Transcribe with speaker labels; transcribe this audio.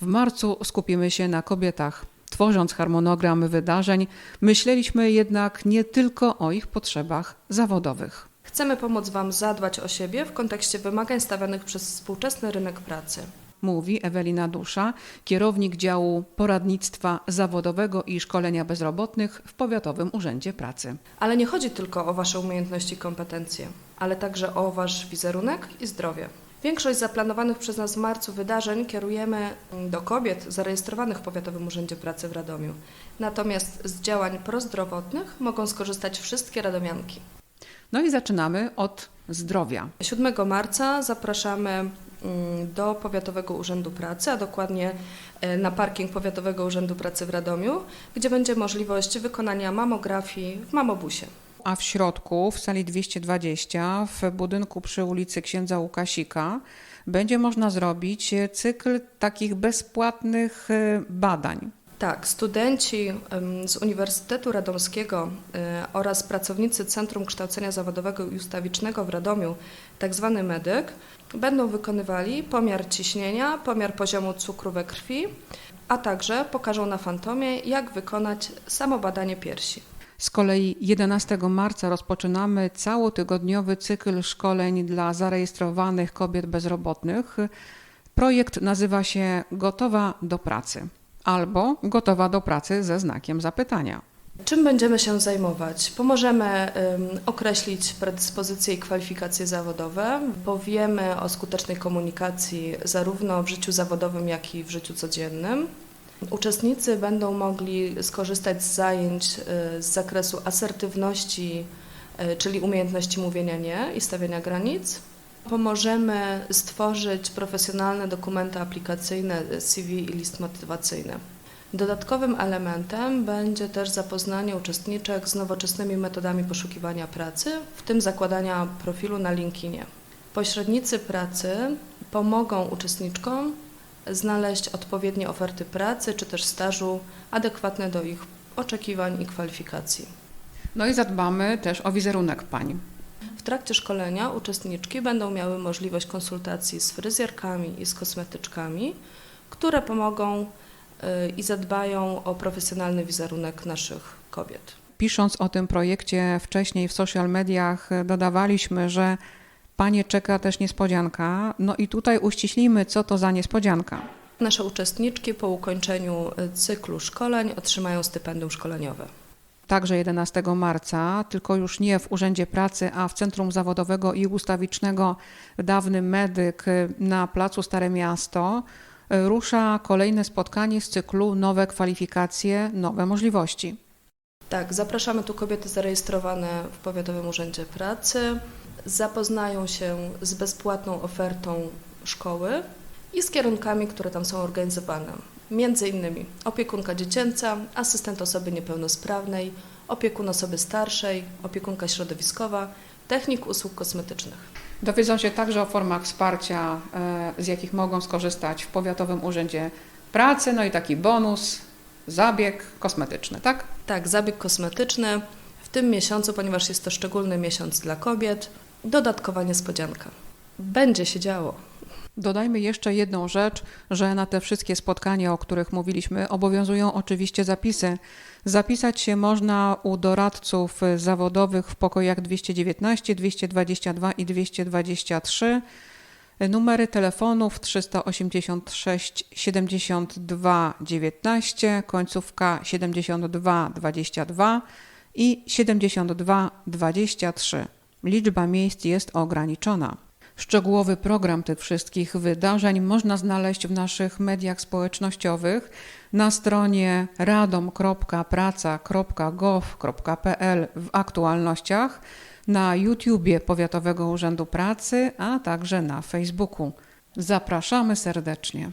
Speaker 1: W marcu skupimy się na kobietach. Tworząc harmonogram wydarzeń, myśleliśmy jednak nie tylko o ich potrzebach zawodowych.
Speaker 2: Chcemy pomóc Wam zadbać o siebie w kontekście wymagań stawianych przez współczesny rynek pracy.
Speaker 1: Mówi Ewelina Dusza, kierownik działu poradnictwa zawodowego i szkolenia bezrobotnych w Powiatowym Urzędzie Pracy.
Speaker 2: Ale nie chodzi tylko o Wasze umiejętności i kompetencje, ale także o Wasz wizerunek i zdrowie. Większość zaplanowanych przez nas w marcu wydarzeń kierujemy do kobiet zarejestrowanych w Powiatowym Urzędzie Pracy w Radomiu. Natomiast z działań prozdrowotnych mogą skorzystać wszystkie radomianki.
Speaker 1: No i zaczynamy od zdrowia.
Speaker 2: 7 marca zapraszamy mm, do Powiatowego Urzędu Pracy, a dokładnie e, na parking Powiatowego Urzędu Pracy w Radomiu, gdzie będzie możliwość wykonania mamografii w mamobusie.
Speaker 1: A w środku, w sali 220, w budynku przy ulicy Księdza Łukasika, będzie można zrobić cykl takich bezpłatnych e, badań.
Speaker 2: Tak, studenci z Uniwersytetu Radomskiego e, oraz pracownicy Centrum Kształcenia Zawodowego i Ustawicznego w Radomiu, tak zwany medyk, będą wykonywali pomiar ciśnienia, pomiar poziomu cukru we krwi, a także pokażą na fantomie, jak wykonać samobadanie piersi.
Speaker 1: Z kolei 11 marca rozpoczynamy całotygodniowy cykl szkoleń dla zarejestrowanych kobiet bezrobotnych. Projekt nazywa się Gotowa do pracy albo Gotowa do pracy ze znakiem zapytania.
Speaker 2: Czym będziemy się zajmować? Pomożemy em, określić predyspozycje i kwalifikacje zawodowe, powiemy o skutecznej komunikacji zarówno w życiu zawodowym, jak i w życiu codziennym. Uczestnicy będą mogli skorzystać z zajęć e, z zakresu asertywności, e, czyli umiejętności mówienia nie i stawiania granic. Pomożemy stworzyć profesjonalne dokumenty aplikacyjne CV i list motywacyjny. Dodatkowym elementem będzie też zapoznanie uczestniczek z nowoczesnymi metodami poszukiwania pracy, w tym zakładania profilu na LinkedInie. Pośrednicy pracy pomogą uczestniczkom znaleźć odpowiednie oferty pracy czy też stażu adekwatne do ich oczekiwań i kwalifikacji.
Speaker 1: No i zadbamy też o wizerunek pań.
Speaker 2: W trakcie szkolenia uczestniczki będą miały możliwość konsultacji z fryzjerkami i z kosmetyczkami, które pomogą y, i zadbają o profesjonalny wizerunek naszych kobiet.
Speaker 1: Pisząc o tym projekcie wcześniej w social mediach, dodawaliśmy, że panie czeka też niespodzianka. No i tutaj uściślimy, co to za niespodzianka.
Speaker 2: Nasze uczestniczki po ukończeniu y, cyklu szkoleń otrzymają stypendium szkoleniowe.
Speaker 1: Także 11 marca, tylko już nie w Urzędzie Pracy, a w Centrum Zawodowego i Ustawicznego Dawny Medyk na Placu Stare Miasto e, rusza kolejne spotkanie z cyklu Nowe kwalifikacje, nowe możliwości.
Speaker 2: Tak, zapraszamy tu kobiety zarejestrowane w Powiatowym Urzędzie Pracy. Zapoznają się z bezpłatną ofertą szkoły i z kierunkami, które tam są organizowane. Między innymi opiekunka dziecięca, asystent osoby niepełnosprawnej, opiekun osoby starszej, opiekunka środowiskowa, technik usług kosmetycznych.
Speaker 1: Dowiedzą się także o formach wsparcia, e, z jakich mogą skorzystać w Powiatowym Urzędzie Pracy, no i taki bonus, zabieg kosmetyczny, tak?
Speaker 2: Tak, zabieg kosmetyczny w tym miesiącu, ponieważ jest to szczególny miesiąc dla kobiet, dodatkowa niespodzianka. Będzie się działo.
Speaker 1: Dodajmy jeszcze jedną rzecz, że na te wszystkie spotkania, o których mówiliśmy, obowiązują oczywiście zapisy. Zapisać się można u doradców zawodowych w pokojach 219, 222 i 223. Numery telefonów 386 72 19, końcówka 72 22 i 72 23. Liczba miejsc jest ograniczona. Szczegółowy program tych wszystkich wydarzeń można znaleźć w naszych mediach społecznościowych na stronie radom.praca.gov.pl w aktualnościach, na YouTubie Powiatowego Urzędu Pracy, a także na Facebooku. Zapraszamy serdecznie.